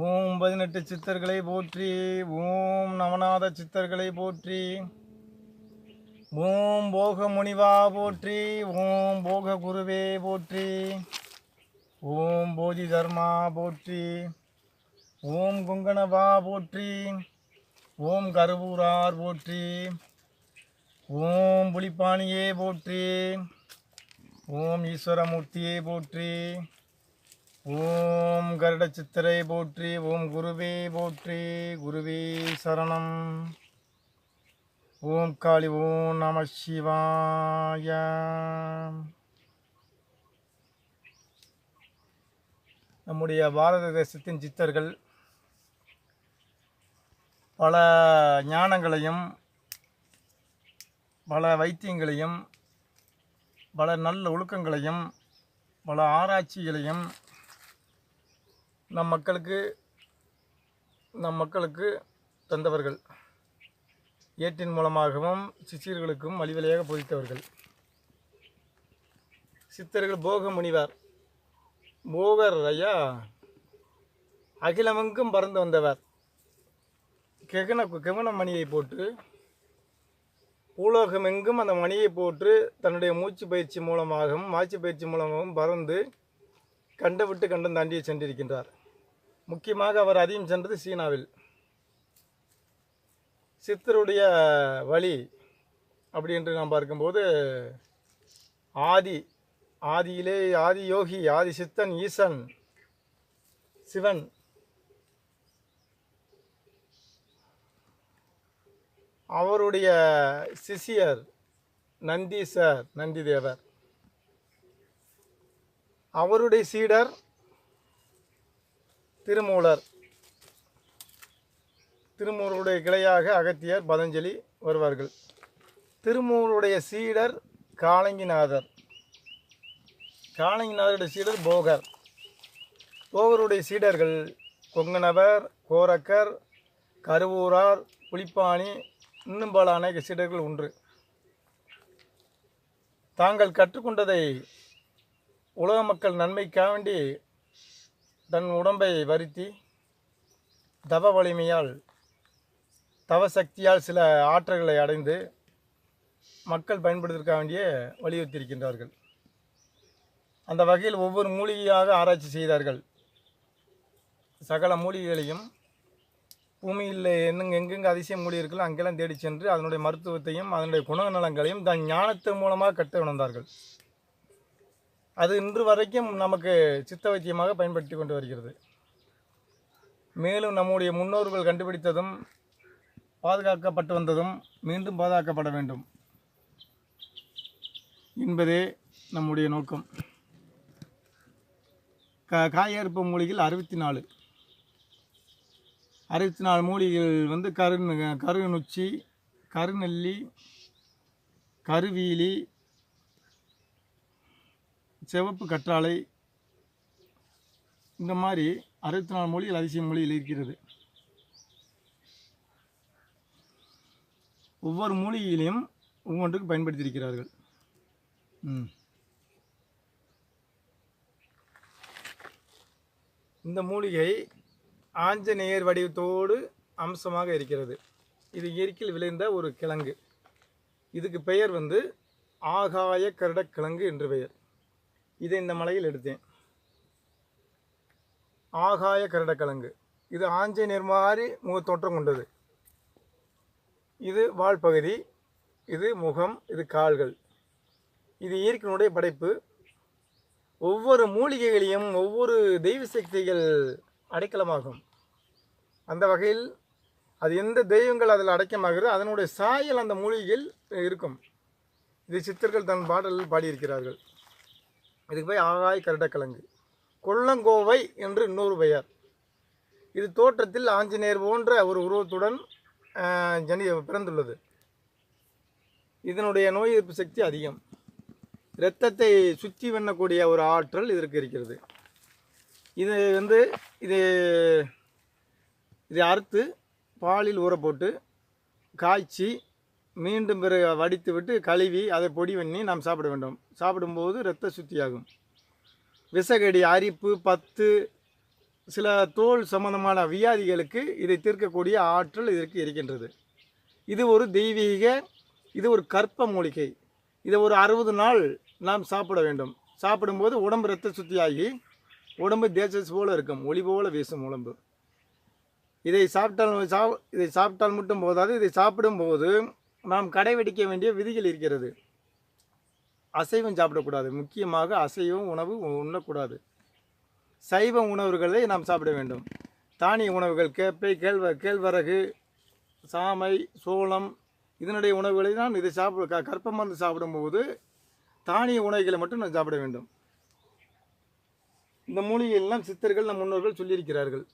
ஓம் பதினெட்டு சித்தர்களை போற்றி ஓம் நவநாத சித்தர்களை போற்றி ஓம் போக முனிவா போற்றி ஓம் போக குருவே போற்றி ஓம் போதி தர்மா போற்றி ஓம் குங்கணவா போற்றி ஓம் கருவூரார் போற்றி ஓம் புலிப்பாணியே போற்றி ஓம் ஈஸ்வரமூர்த்தியே போற்றி ஓம் கருட சித்திரை போற்றி ஓம் குருவே போற்றி குருவே சரணம். ஓம் காளி ஓம் நம சிவாய. நம்முடைய பாரத தேசத்தின் சித்தர்கள் பல ஞானங்களையும் பல வைத்தியங்களையும் பல நல்ல ஒழுக்கங்களையும் பல ஆராய்ச்சிகளையும் நம் மக்களுக்கு நம் மக்களுக்கு தந்தவர்கள். ஏட்டின் மூலமாகவும் சிஷியர்களுக்கும் வழிவழியாக போதித்தவர்கள். சித்தர்கள் போக முனிவர் போகர் ஐயா அகிலமெங்கும் பறந்து வந்தவர். கெகன கெவன மணியை போட்டு பூலோகமெங்கும் அந்த மணியை போட்டு தன்னுடைய மூச்சு பயிற்சி மூலமாகவும் மாச்சு பயிற்சி மூலமாகவும் பறந்து கண்ட விட்டு கண்டம் தாண்டியே சென்றிருக்கின்றார். முக்கியமாக அவர் அதிகம் சென்றது சீனாவில். சித்தருடைய வழி அப்படி என்று நாம் பார்க்கும்போது ஆதி ஆதியிலே ஆதி யோகி ஆதி சித்தன் ஈசன் சிவன் அவருடைய சிஷியர் நந்தீசர் நந்திதேவர் அவருடைய சீடர் திருமூலர். திருமூலருடைய கிளையாக அகத்தியர் பதஞ்சலி வருவார்கள். திருமூலருடைய சீடர் காலங்கிநாதர். காலங்கிநாதருடைய சீடர் போகர். போகருடைய சீடர்கள் கொங்கணவர் கோரக்கர் கருவூரார் புலிப்பாணி இன்னும் பல அநேக சீடர்கள் உண்டு. தாங்கள் கற்றுக்கொண்டதை உலக மக்கள் நன்மைக்காக வேண்டி தன் உடம்பை வருத்தி தவ வலிமையால் தவ சக்தியால் சில ஆற்றல்களை அடைந்து மக்கள் பயன்படுவதற்காக வேண்டிய வலியுறுத்தியிருக்கின்றார்கள். அந்த வகையில் ஒவ்வொரு மூலிகையாக ஆராய்ச்சி செய்தார்கள். சகல மூலிகைகளையும் பூமியில் என்னங்க எங்கெங்கே அதிசய மூலி இருக்கோ அங்கெல்லாம் தேடி சென்று அதனுடைய மருத்துவத்தையும் அதனுடைய குணநலங்களையும் தன் ஞானத்தின் மூலமாக கற்று உணர்ந்தார்கள். அது இன்று வரைக்கும் நமக்கு சித்த வைத்தியமாக பயன்படுத்தி கொண்டு வருகிறது. மேலும் நம்முடைய முன்னோர்கள் கண்டுபிடித்ததும் பாதுகாக்கப்பட்டு வந்ததும் மீண்டும் பாதுகாக்கப்பட வேண்டும் என்பதே நம்முடைய நோக்கம். க காயறுப்பு மூலிகையில் அறுபத்தி நாலு. அறுபத்தி நாலு மூலிகைகள் வந்து கரு கருநுச்சி கருநெல்லி கருவீலி சிவப்பு கற்றாழை இந்த மாதிரி அறுபத்தி நாலு மொழியில் அதிசய மொழியில் இருக்கிறது. ஒவ்வொரு மூலிகையிலையும் ஒவ்வொன்றுக்கு பயன்படுத்தியிருக்கிறார்கள். இந்த மூலிகை ஆஞ்சநேயர் வடிவத்தோடு அம்சமாக இருக்கிறது. இது இயற்கையில் விளைந்த ஒரு கிழங்கு. இதுக்கு பெயர் வந்து ஆகாய கருடக்கிழங்கு என்று பெயர். இதை இந்த மலையில் எடுத்தேன். ஆகாய கருடக்கிழங்கு இது ஆஞ்சநேர் மாதிரி முகத்தோற்றம் கொண்டது. இது வால்பகுதி இது முகம் இது கால்கள். இது இயற்கையினுடைய படைப்பு. ஒவ்வொரு மூலிகைகளையும் ஒவ்வொரு தெய்வ சக்திகள் அடைக்கலமாகும். அந்த வகையில் அது எந்த தெய்வங்கள் அதில் அடைக்கமாகிறது அதனுடைய சாயல் அந்த மூலிகையில் இருக்கும். இது சித்தர்கள் தன் பாடலில் பாடியிருக்கிறார்கள். இதுக்கு போய் ஆகாய் கருடக்கிழங்கு. கொல்லங்கோவை என்று இன்னொரு பெயர். இது தோற்றத்தில் ஆஞ்சநேயர் போன்ற ஒரு உருவத்துடன் ஜனி பிறந்துள்ளது. இதனுடைய நோய் எதிர்ப்பு சக்தி அதிகம். இரத்தத்தை சுற்றி வெண்ணக்கூடிய ஒரு ஆற்றல் இதற்கு இருக்கிறது. இது வந்து இது இதை அறுத்து பாலில் ஊற போட்டு காய்ச்சி மீண்டும் பிறகு வடித்து விட்டு கழுவி அதை பொடி பண்ணி நாம் சாப்பிட வேண்டும். சாப்பிடும்போது இரத்த சுத்தியாகும். விஷகடி அரிப்பு பத்து சில தோல் சம்பந்தமான வியாதிகளுக்கு இதை தீர்க்கக்கூடிய ஆற்றல் இதற்கு இருக்கின்றது. இது ஒரு தெய்வீக இது ஒரு கற்ப மூலிகை. இதை ஒரு அறுபது நாள் நாம் சாப்பிட வேண்டும். சாப்பிடும்போது உடம்பு ரத்த சுத்தியாகி உடம்பு தேசஸ் போல் இருக்கும் ஒளி போல் வீசும் உடம்பு. இதை சாப்பிட்டால் சா இதை சாப்பிட்டால் மட்டும் போதாது. இதை சாப்பிடும்போது நாம் கடைபிடிக்க வேண்டிய விதிகள் இருக்கிறது. அசைவம் சாப்பிடக்கூடாது. முக்கியமாக அசைவம் உணவு உண்ணக்கூடாது. சைவ உணவுகளை நாம் சாப்பிட வேண்டும். தானிய உணவுகள் கேப்பை கேழ்வ கேழ்வரகு சாமை சோளம் இதனுடைய உணவுகளை தான் இதை சாப்பிட க கற்பம் மருந்து சாப்பிடும்போது தானிய உணவுகளை மட்டும் நாம் சாப்பிட வேண்டும். இந்த மூலிகையெல்லாம் சித்தர்கள் நம் முன்னோர்கள் சொல்லியிருக்கிறார்கள்.